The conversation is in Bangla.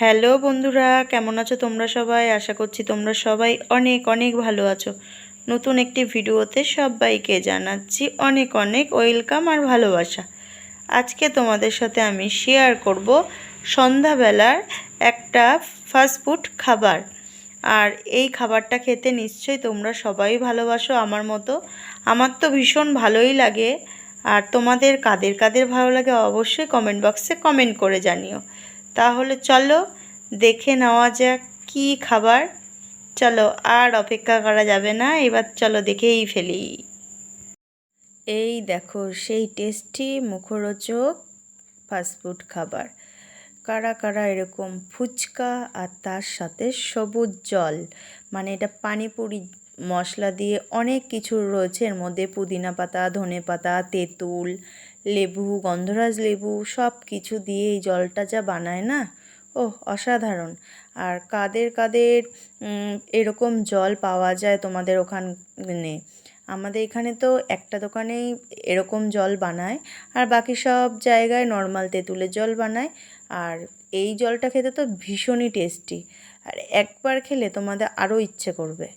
হ্যালো বন্ধুরা, কেমন আছো তোমরা সবাই? আশা করছি তোমরা সবাই অনেক অনেক ভালো আছো। নতুন একটি ভিডিওতে সবাইকে জানাচ্ছি অনেক অনেক ওয়েলকাম আর ভালোবাসা। আজকে তোমাদের সাথে আমি শেয়ার করব সন্ধ্যাবেলার একটা ফাস্টফুড খাবার। আর এই খাবারটা খেতে নিশ্চয়ই তোমরা সবাই ভালোবাসো আমার মতো। আমার তো ভীষণ ভালোই লাগে। আর তোমাদের কাদের কাদের ভালো লাগে অবশ্যই কমেন্ট বক্সে কমেন্ট করে জানিও। তাহলে চলো দেখে নেওয়া যাক কী খাবার। চলো আর অপেক্ষা করা যাবে না, এবার চলো দেখেই ফেলি। এই দেখো, সেই টেস্টি মুখরোচক ফাস্টফুড খাবার। কারা কারা এরকম ফুচকা আর তার সাথে সবুজ জল মানে এটা পানিপুরি মশলা দিয়ে অনেক কিছু রয়েছে। এর মধ্যে পুদিনা পাতা, ধনে পাতা, তেঁতুল, লেবু, গন্ধরাজ লেবু সব কিছু দিয়ে এই জলটা যা বানায় না ও অসাধারণ। আর কাদের কাদের এরকম জল পাওয়া যায় তোমাদের ওখানে? আমাদের এখানে তো একটা দোকানেই এরকম জল বানায়, আর বাকি সব জায়গায় নর্মাল তেঁতুলের জল বানায়, আর এই জলটা খেতে তো ভীষণই টেস্টি আর একবার খেলে তোমাদের আরও ইচ্ছে করবে।